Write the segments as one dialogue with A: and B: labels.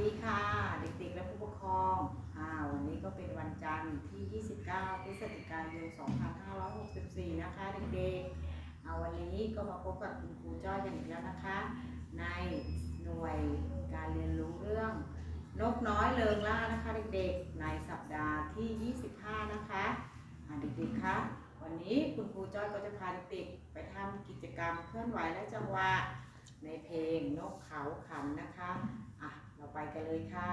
A: ดีค่ะเด็กๆและผู้ปกครองอ่าวันนี้ก็เป็นวันจันทร์ที่ 29 พฤศจิกายน 2564 นะคะเด็กๆเอาวันนี้ก็มาพบกับคุณครูจ้อยกันอีกแล้วนะคะ ในหน่วยการเรียนรู้เรื่อง นกน้อยเลิงล่านะคะเด็กๆ ในสัปดาห์ที่ 25 นะคะอ่าเด็กๆคะวันนี้คุณครูจ้อยก็จะพาเด็กๆไปทำกิจกรรมเคลื่อนไหวและจังหวะในเพลงนกเขาขันนะคะ อะ เราไปกันเลยค่ะ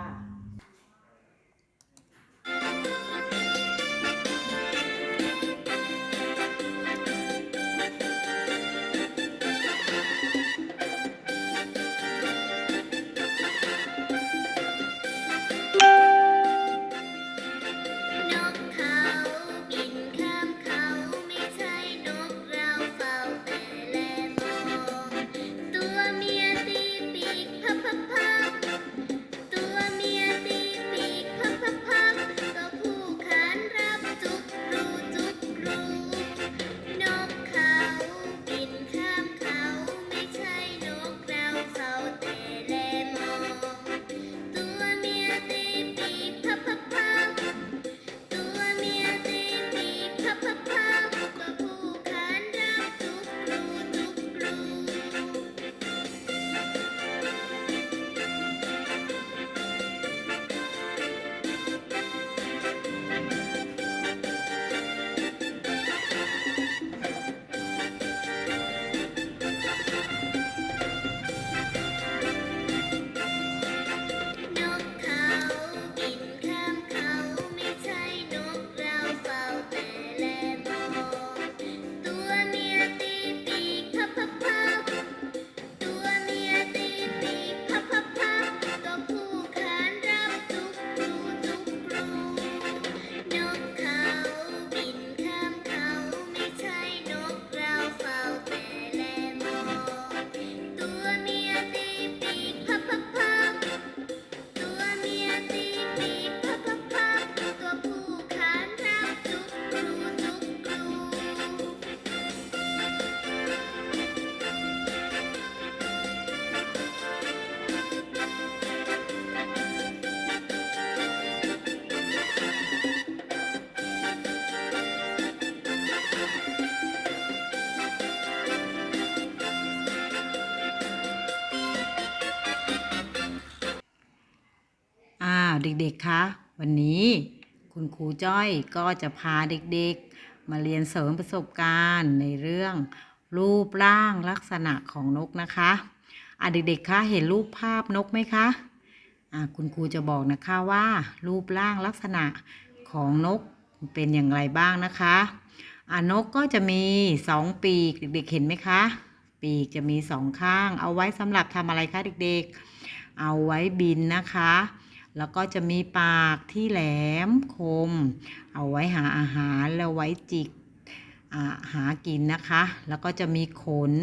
A: า
B: วเด็
A: กๆ คะ วันนี้คุณครูจ้อยก็จะพาเด็กๆ มาเรียนเสริมประสบการณ์ในเรื่อง รูปร่างลักษณะของนกนะคะอะเด็กๆ คะเห็นรูปภาพนกไหมคะอะคุณครูจะบอกนะคะว่า รูปร่างลักษณะของนกเป็นอย่างไรบ้างนะคะอะนกก็จะมีสองปีกเด็กๆ เห็นไหมคะ ปีกจะมีสองข้าง เอาไว้สำหรับทำอะไรคะเด็กๆ เอาไว้บินนะคะ แล้วก็จะมีปากที่แหลมคม เอาไว้หาอาหารแล้วไว้จิกอาหากินนะคะ แล้วก็จะมีขน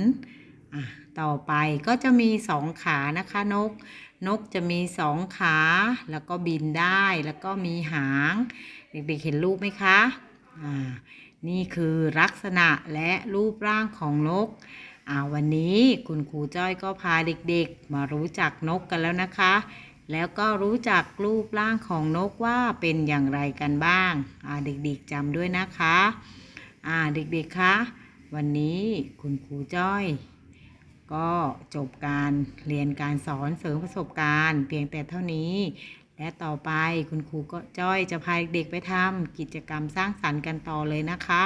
A: ต่อไปก็จะมีสองขานะคะนก นกจะมีสองขา แล้วก็บินได้แล้วก็มีหางเด็กๆเห็นรูปไหมคะอ่านี่คือลักษณะและรูปร่างของนกอ่าวันนี้คุณครูจ้อยก็พาเด็กๆ มารู้จักนกกันแล้วนะคะ แล้วก็รู้จักรูปร่างของนกว่าเป็นอย่างไรกันบ้างอ่าเด็กๆจำด้วยนะคะอ่าเด็กๆคะวันนี้คุณครูจ้อย ก็จบการเรียนการสอนเสริมประสบการณ์ เพียงแต่เท่านี้ และต่อไปคุณครูก็จ้อยจะพาเด็กๆไปทำกิจกรรมสร้างสรรค์กันต่อเลยนะคะ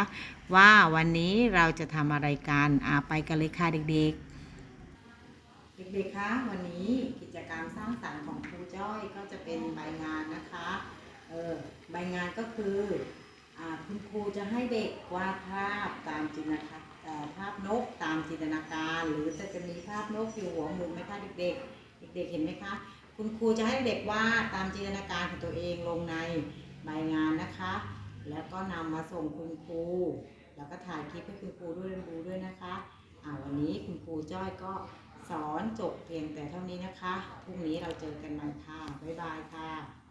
A: ว่าวันนี้เราจะทำอะไรกันอ่าไปกันเลยค่ะเด็กๆ เด็กๆคะวันนี้กิจกรรมสร้างสรรค์ของค รูจ้อยก็จะเป็นใบงานนะคะเออใบงานก็คืออ่าคุณครูจะให้เด็กวาดภาพตามจินตนาการเอ่อภาพนกตามจินตนาการ หรือจะจะมีภาพนกอยู่หัวมุมไหมคะเด็กๆ เด็กๆเห็นไหมคะ คุณครูจะให้เด็กวาดตามจินตนาการของตัวเองลงในใบงานนะคะ แล้วก็นำมาส่งคุณครู แล้วก็ถ่ายคลิปให้คุณครูด้วยดูด้วยนะคะอ่าวันนี้คุณครูจ้อยก็ สอนจบเพียงแต่เท่านี้นะคะ พรุ่งนี้เราเจอกันใหม่ค่ะ บ๊ายบายค่ะ